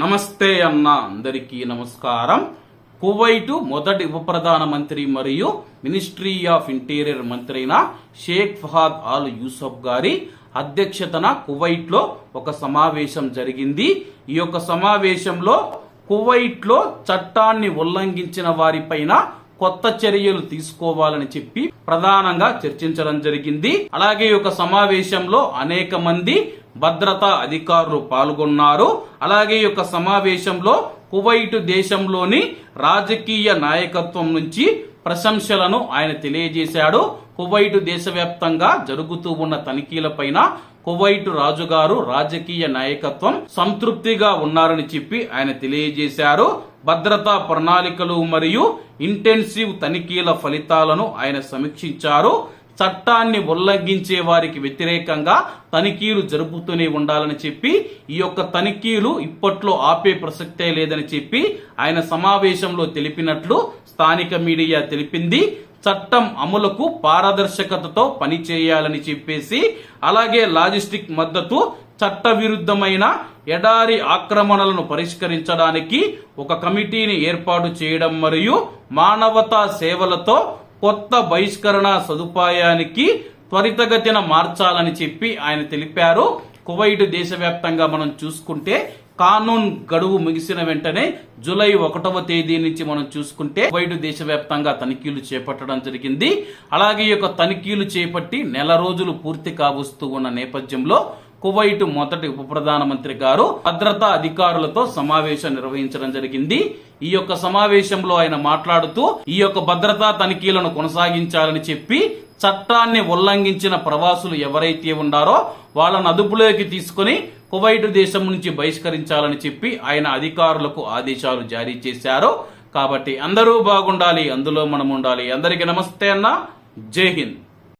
నమస్తే అన్న అందరికీ నమస్కారం. కువైటు మొదటి ఉప ప్రధానమంత్రి మరియు మినిస్ట్రీ ఆఫ్ ఇంటీరియర్ మంత్రి అయిన షేక్ ఫహాద్ ఆల్ యూసఫ్ గారి అధ్యక్షతన కువైట్లో ఒక సమావేశం జరిగింది. ఈ యొక్క సమావేశంలో కువైట్లో చట్టాన్ని ఉల్లంఘించిన వారిపైన కొత్త చర్యలు తీసుకోవాలని చెప్పి ప్రధానంగా చర్చించడం జరిగింది. అలాగే ఈ యొక్క సమావేశంలో అనేక మంది భద్రతా అధికారులు పాల్గొన్నారు. అలాగే ఈ యొక్క సమావేశంలో కువైట్ దేశంలోని రాజకీయ నాయకత్వం నుంచి ప్రశంసలను ఆయన తెలియజేశాడు. కువైట్ దేశవ్యాప్తంగా జరుగుతూ ఉన్న తనిఖీలపైన కువైట్ రాజుగారు రాజకీయ నాయకత్వం సంతృప్తిగా ఉన్నారని చెప్పి ఆయన తెలియజేశారు. భద్రతా ప్రణాళికలు మరియు ఇంటెన్సివ్ తనిఖీల ఫలితాలను ఆయన సమీక్షించారు. చట్టాన్ని ఉల్లంఘించే వారికి వ్యతిరేకంగా తనిఖీలు జరుపుతూనే ఉండాలని చెప్పి ఈ యొక్క తనిఖీలు ఇప్పట్లో ఆపే ప్రసక్తే లేదని చెప్పి ఆయన సమావేశంలో తెలిపినట్లు స్థానిక మీడియా తెలిపింది. చట్టం అమలుకు పారదర్శకతతో పనిచేయాలని చెప్పేసి అలాగే లాజిస్టిక్ మద్దతు చట్ట విరుద్ధమైన ఎడారి ఆక్రమణలను పరిష్కరించడానికి ఒక కమిటీని ఏర్పాటు చేయడం మరియు మానవతా సేవలతో కొత్త బహిష్కరణ సదుపాయానికి త్వరితగతిన మార్చాలని చెప్పి ఆయన తెలిపారు. కువైట్ దేశవ్యాప్తంగా మనం చూసుకుంటే కానూన్ గడువు ముగిసిన వెంటనే జూలై ఒకటవ తేదీ నుంచి మనం చూసుకుంటే కువైట్ దేశవ్యాప్తంగా తనిఖీలు చేపట్టడం జరిగింది. అలాగే ఈ యొక్క తనిఖీలు చేపట్టి నెల రోజులు పూర్తి కావస్తూ ఉన్న నేపథ్యంలో కువైట్ మొదటి ఉప ప్రధానమంత్రి గారు భద్రతా అధికారులతో సమావేశం నిర్వహించడం జరిగింది. ఈ యొక్క సమావేశంలో ఆయన మాట్లాడుతూ ఈ యొక్క భద్రతా తనిఖీలను కొనసాగించాలని చెప్పి చట్టాన్ని ఉల్లంఘించిన ప్రవాసులు ఎవరైతే ఉన్నారో వాళ్ళను అదుపులోకి తీసుకుని కువైట్ దేశం నుంచి బహిష్కరించాలని చెప్పి ఆయన అధికారులకు ఆదేశాలు జారీ చేశారు. కాబట్టి అందరూ బాగుండాలి అందులో మనం ఉండాలి. అందరికీ నమస్తే అన్న. జై హింద్.